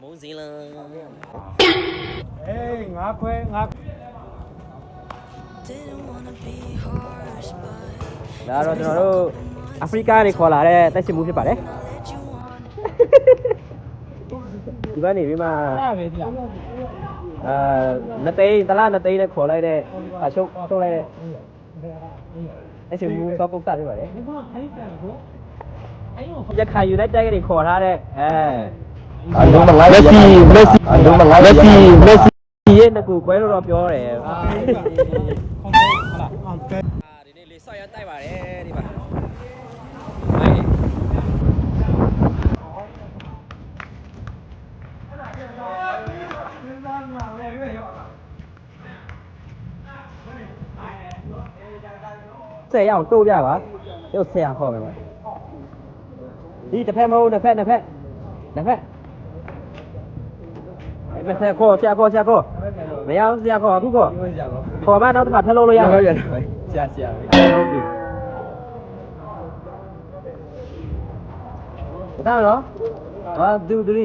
မုံစင်းလားအေးငါခွဲငါ Didn't wanna be harsh, but ဒါတော့ကျွန်တော်တို့အာဖရိကကနေခေါ်လာတဲ့တိုက်စစ်မှုဖြစ်ပါတယ် let you on. ဒီဘက်နေပြီးမှအဲ့ပဲဒီလားအာနှစ်သိန်းတလားနှစ်သိန်းနဲ့ခေါ်လိုက်တဲ့အချုပ်ထုတ်လိုက်တဲ့တိုက်စစ်မှုတော့ပုတ်တာဖြစ်ပါတယ်ဒီမှာအဲ့ဒါကိုအဲ့ရောရခိုင်ယူနိုက်တက်ကနေခေါ်ထားတဲ့အဲအ လုံးမလိုက်မက်ဆီမက်ဆီအလုံးမလိုက်မက်ဆီမက်ဆီဒီရဲ့ငကူပွဲလို့တော့ပြောတယ်အာခေါင်းဟုတ်လားအောင်ကဲအာဒီနေ့လေးဆောက်ရမ်းတိုက်ပါတယ်ဒီမှာမိုင်းဆယ်ရအောင်တိုးပြပါရုပ်ဆယ်ရခေါ်မယ်ပါဒီတစ်ဖက်မဟုတ်တစ်ဖက်တစ်ဖက်တစ်ဖက် အဲ့တစ်ဖက်ခေါ်ဆရာခေါ်ဆရာခေါ်မရအောင်ဆရာခေါ်အခုခေါ်ခေါ်မနောက်တစ်ခါထပ်လို့လို့ရအောင်ဆရာဆရာဟုတ်ပြီဒါတော့1 2 3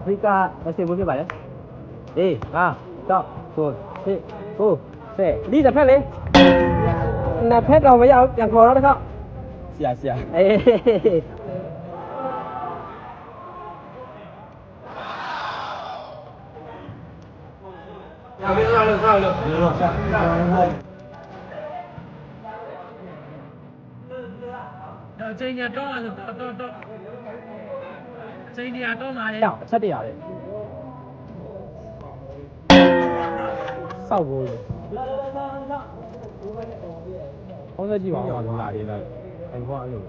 အဖရိကအစီအစဉ်ဖြစ်ပါလေအေး5 6 9 10 9 10ဒီတစ်ဖက်လေနှစ်ဖက်တော့မရအောင်ပြန်ခေါ်တော့တစ်ခါဆရာဆရာအေး တော့ချိန်ရတော့လာတော့တော့တော့ချိန်ရတော့လာရဲ့ရအောင်အချက်တရလေစောက်ဖို့ဟောစကြည့်ပါဦးလာလေးလာအဲ့ဘောအဲ့လို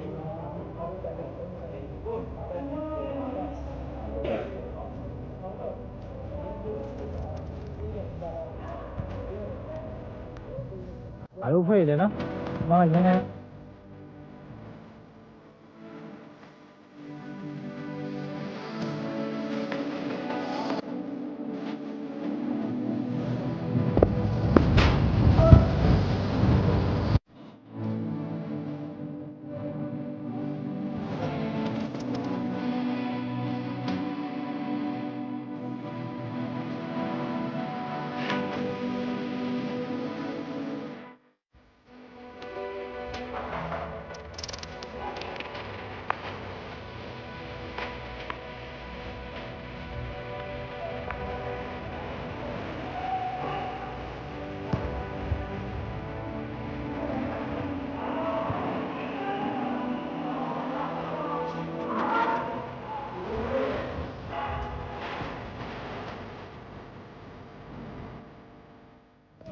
အလိုဖိတ်တယ်နော်မမနည်းနည်း